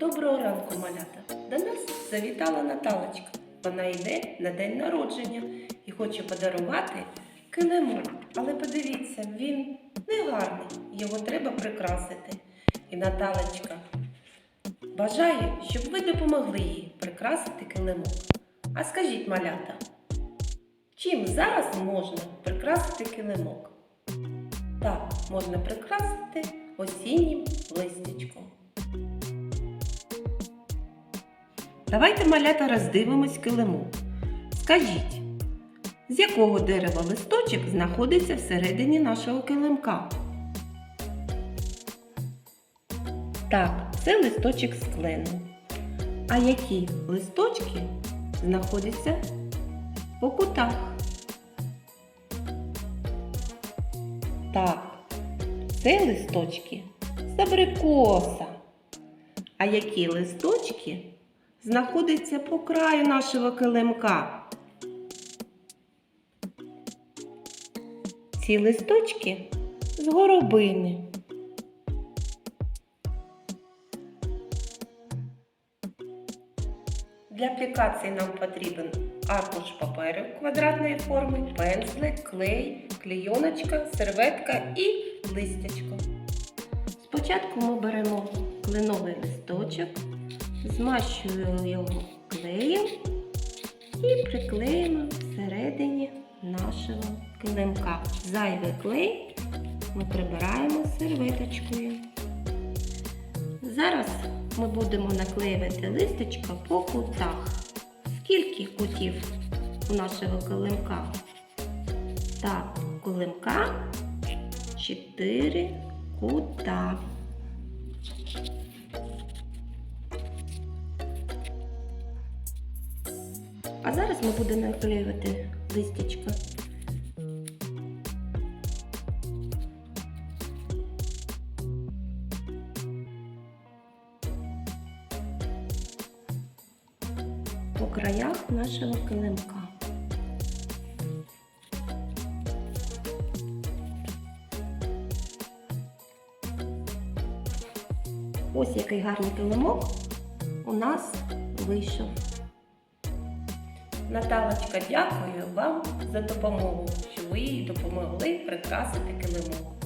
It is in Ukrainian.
ранку, малята! До нас завітала Наталочка. Вона йде на день народження і хоче подарувати килимок. Але подивіться, він не гарний, його треба прикрасити. І Наталочка бажає, щоб ви допомогли їй прикрасити килимок. А скажіть, малята, чим зараз можна прикрасити килимок? Так, можна прикрасити осіннім листячком. Давайте малята роздивимось килимок. Скажіть, з якого дерева листочок знаходиться всередині нашого килимка? Так, це листочок з клену. А які листочки знаходяться по кутах? Так, це листочки з абрикоса. А які листочки знаходяться по краю нашого килимка? Ці листочки з горобини. Для аплікації нам потрібен аркуш паперу квадратної форми, пензлик, клей, клейоночка, серветка і листячко. Спочатку ми беремо кленовий листочок, змащуємо його клеєм і приклеїмо всередині нашого килимка. Зайвий клей ми прибираємо серветочкою. Зараз ми будемо наклеювати листочка по кутах. Скільки кутів у нашого килимка? Так, килимка 4 кута. А зараз ми будемо наклеювати листячка. по краях нашого килимка. Ось який гарний килимок у нас вийшов. Наталочка, дякую вам за допомогу, що ви допомогли прикрасити килимок.